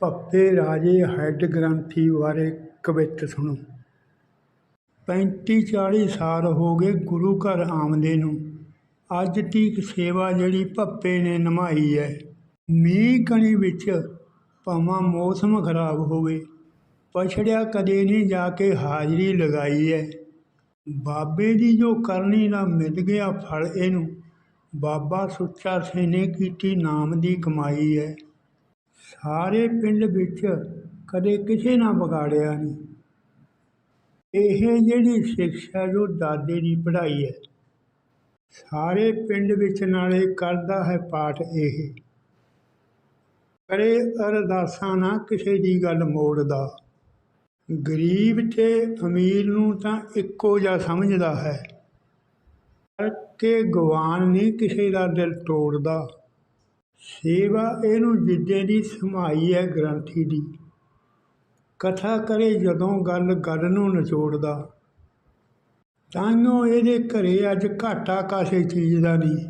ਭੱਪੇ ਰਾਜੇ ਹੈਡ ਗ੍ਰੰਥੀ ਬਾਰੇ ਕਵਿਤ ਸੁਣੋ। ਪੈਂਤੀ ਚਾਲੀ ਸਾਲ ਹੋ ਗਏ ਗੁਰੂ ਘਰ ਆਉਂਦੇ ਨੂੰ। ਅੱਜ ਤੀਕ ਸੇਵਾ ਜਿਹੜੀ ਭੱਪੇ ਨੇ ਨਿਭਾਈ ਹੈ। ਮੀਂਹ ਕਣੀ ਵਿੱਚ ਭਾਵਾਂ ਮੌਸਮ ਖਰਾਬ ਹੋਵੇ, ਪਛੜਿਆ ਕਦੇ ਨਹੀਂ ਜਾ ਕੇ ਹਾਜ਼ਰੀ ਲਗਾਈ ਹੈ। ਬਾਬੇ ਦੀ ਜੋ ਕਰਨੀ ਦਾ ਮਿਲ ਗਿਆ ਫਲ ਇਹਨੂੰ, ਬਾਬਾ ਸੁੱਚਾ ਸਿੰਘ ਨੇ ਕੀਤੀ ਨਾਮ ਦੀ ਕਮਾਈ ਹੈ। ਸਾਰੇ ਪਿੰਡ ਵਿੱਚ ਕਦੇ ਕਿਸੇ ਨਾਲ ਵਿਗਾੜਿਆ ਨਹੀਂ। ਇਹ ਜਿਹੜੀ ਸਿੱਖਿਆ ਜੋ ਦਾਦੇ ਦੀ ਪੜ੍ਹਾਈ ਹੈ, ਸਾਰੇ ਪਿੰਡ ਵਿੱਚ ਨਾਲੇ ਕਰਦਾ ਹੈ ਪਾਠ ਇਹ। ਕਰੇ ਅਰਦਾਸਾਂ ਨਾ ਕਿਸੇ ਦੀ ਗੱਲ ਮੋੜਦਾ ਗਰੀਬ ਤੇ ਅਮੀਰ ਨੂੰ ਤਾਂ ਇੱਕੋ ਜਿਹਾ ਸਮਝਦਾ ਹੈ ਕਿ ਗਵਾਨ ਨਹੀਂ ਕਿਸੇ ਦਾ ਦਿਲ ਤੋੜਦਾ। ਸੇਵਾ ਇਹਨੂੰ ਜਿੱਦੇ ਦੀ ਸਮਾਈ ਹੈ ਗ੍ਰੰਥੀ ਦੀ। ਕਥਾ ਕਰੇ ਜਦੋਂ ਗੱਲ ਗੱਲ ਨੂੰ ਨਿਚੋੜਦਾ। ਤਾਂਿਓ ਇਹਦੇ ਘਰੇ ਅੱਜ ਘਾਟਾ ਕਾਸੇ ਚੀਜ਼ ਦਾ ਨਹੀਂ।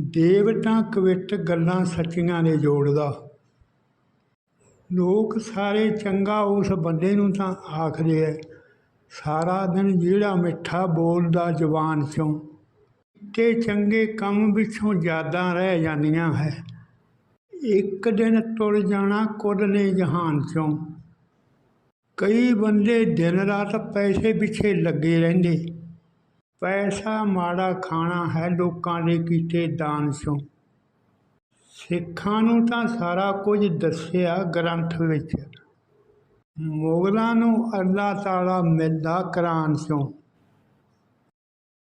ਦੇਵਤਾ ਕਵਿੱਟ ਗੱਲਾਂ ਸੱਚੀਆਂ ਨੇ ਜੋੜਦਾ। ਲੋਕ ਸਾਰੇ ਚੰਗਾ ਉਸ ਬੰਦੇ ਨੂੰ ਤਾਂ ਆਖਦੇ ਐ, ਸਾਰਾ ਦਿਨ ਜਿਹੜਾ ਮਿੱਠਾ ਬੋਲਦਾ ਜ਼ੁਬਾਨ ਚੋਂ ਤੇ ਚੰਗੇ ਕੰਮ ਵਿੱਚੋਂ ਯਾਦਾਂ ਰਹਿ ਜਾਂਦੀਆਂ ਹੈ। ਇੱਕ ਦਿਨ ਤੁਰ ਜਾਣਾ ਕੁੱਲ ਨੇ ਜਹਾਨ ਚੋਂ। ਕਈ ਬੰਦੇ ਦਿਨ ਰਾਤ ਪੈਸੇ ਪਿੱਛੇ ਲੱਗੇ ਰਹਿੰਦੇ। ਪੈਸਾ ਮਾੜਾ ਖਾਣਾ ਹੈ ਲੋਕਾਂ ਦੇ ਕੀਤੇ ਦਾਨ ਚੋਂ। ਸਿੱਖਾਂ ਨੂੰ ਤਾਂ ਸਾਰਾ ਕੁਝ ਦੱਸਿਆ ਗ੍ਰੰਥ ਵਿੱਚ। ਮੁਗਲਾਂ ਨੂੰ ਅੱਲਾਹ ਤਾਲਾ ਮਿਲਦਾ ਕੁਰਾਨ ਚੋਂ।